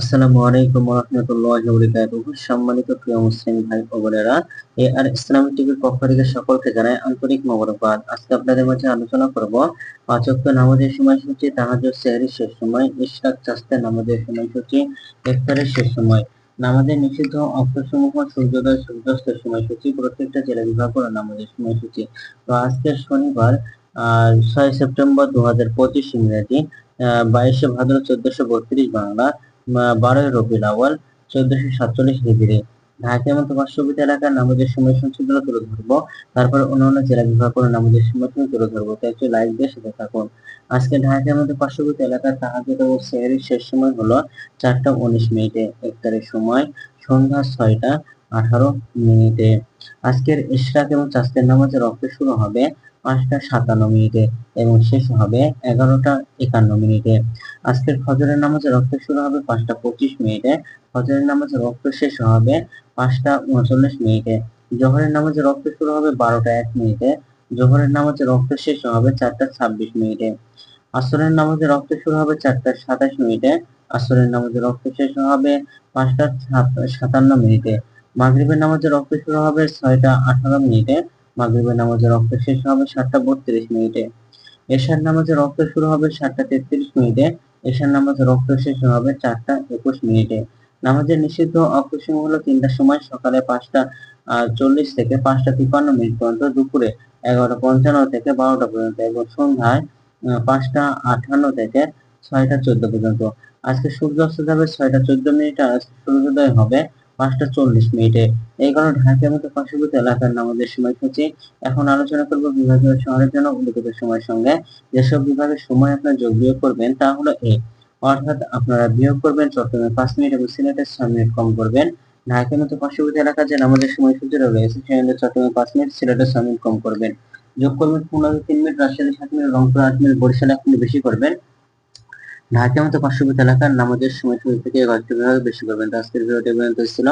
আসসালামু আলাইকুম রহমতুল্লাহি ওয়া সম্মানিত প্রিয় মুসলিম ভাই ও বোনেরা, এ আর ইসলামিক টিভির পক্ষ থেকে সকলকে জানাই আন্তরিক মোবারকবাদ। আজকে আপনাদের মাঝে আলোচনা করব পাঁচ ওয়াক্ত নামাজের সময়সূচি, তাহাজ্জুদ সেহরির শেষ সময়, ইশরাক, চাস্তে নামাজের সময়সূচি, ইফতারের শেষ সময়। নামাজের নিষিদ্ধ অক্ষসমূহ সূর্যোদয়, সূর্যাস্তের সময়সূচি, প্রত্যেকটা জেলা বিভাগ ও নামাজের সময়সূচি। তো আজকের শনিবার, আহ, ছয় সেপ্টেম্বর দু হাজার পঁচিশ ইংরেজি বাইশে ভাদ্র চোদ্দশো বত্রিশ বাংলা। বারোই রবিউল আওয়াল চোদ্দশো সাতচল্লিশ ডিগ্রি ঢাকা মতো পার্শ্ববর্তী এলাকার নামাজের সময় সংশোধন তুলে ধরবো। তারপর অন্যান্য জেলা বিভাগ করে নামাজের সময় তুলে ধরবো। তাই একটু লাইক দিয়ে সাথে থাকুন আজকে ঢাকার মধ্যে পার্শ্ববর্তী এলাকার তাহাজুদ ও শেষ সময় হলো চারটা উনিশ মিনিটে। তারিখ সময় সন্ধ্যা ছয়টা আঠারো মিনিটে। আজকের ইশরাক এবং চাস্তের নামাজের রক্ত শুরু হবে পাঁচটা সাতান্ন মিনিটে এবং শেষ হবে এগারোটা একান্ন মিনিটে। আজকের ফজরের নামাজের রক্ত শুরু হবে পাঁচটা পঁচিশ মিনিটে। ফজরের নামাজের রক্ত শেষ হবে পাঁচটা উনচল্লিশ মিনিটে। জোহরের নামাজের রক্ত শুরু হবে বারোটা এক মিনিটে। জোহরের নামাজের রক্ত শেষ হবে চারটা ছাব্বিশ মিনিটে। আসরের নামাজের রক্ত শুরু হবে চারটা সাতাশ মিনিটে। আসরের নামাজের রক্ত শেষ হবে পাঁচটা সাতান্ন মিনিটে। মাগরিবের নামাজের রক্ত শুরু হবে ছয়টা আঠারো মিনিটে, মাগরিবের নামাজের রক্ত শেষ হবে সাতটা বত্রিশ মিনিটে। এশার নামাজের রক্ত শুরু হবে সাতটা তেত্রিশ মিনিটে, এশার নামাজের রক্ত শেষ হবে চারটা একুশ মিনিটে। নামাজের নিষিদ্ধ অকুশম হলো তিনটার সময় সকালে পাঁচটা চল্লিশ থেকে পাঁচটা তিপ্পান্ন মিনিট পর্যন্ত, দুপুরে এগারোটা পঞ্চান্ন থেকে বারোটা পর্যন্ত এবং সন্ধ্যায় পাঁচটা আঠান্ন থেকে ছয়টা চোদ্দ পর্যন্ত। আজকে সূর্য অস্ত যাবে ছয়টা চোদ্দ মিনিট আর সূর্যোদয় হবে পাঁচটা চল্লিশ মিনিটে। এই কারণে ঢাকার মতো পার্শ্ববর্তী এলাকার নামাজের সময়সূচি এখন আলোচনা করব বিভাগীয় শহরের জন্য উল্লেখিত সময়ের সঙ্গে। যেসব বিভাগের সময় আপনার যোগ বিয়োগ করবেন তা হলো এ। অর্থাৎ আপনারা বিয়োগ করবেন চট্টগ্রামে পাঁচ মিনিট এবং সিলেটের ছয় মিনিট কম করবেন। ঢাকার মতো পার্শ্ববর্তী এলাকা যে নামাজের সময়সূচি রয়েছে, সেখানে চট্টগ্রামে পাঁচ মিনিট, সিলেটের ছয় মিনিট কম করবেন। যোগ করবেন পনেরো তিন মিনিট রাজশাহী সাত মিনিট, রংপুর আট মিনিট, বরিশাল এক মিনিট বেশি করবেন। ঢাকা মতো পার্শ্ববর্তী এলাকার নামাজের সময় শুরু থেকে কয়েকটি বিভাগ বেশি করবেন। আজকের ভিডিওটি পর্যন্ত ছিল।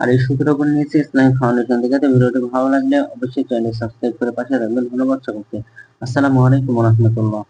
আর এই সূত্র উপর নিয়েছি, ইসলামিক ফাউন্ডেশন থেকে। ভিডিওটি ভালো লাগলে অবশ্যই চ্যানেল সাবস্ক্রাইব করে পাশে রাখবেন ধন্যবাদ সকলকে। আসসালামু আলাইকুম রহমতুল্লাহ।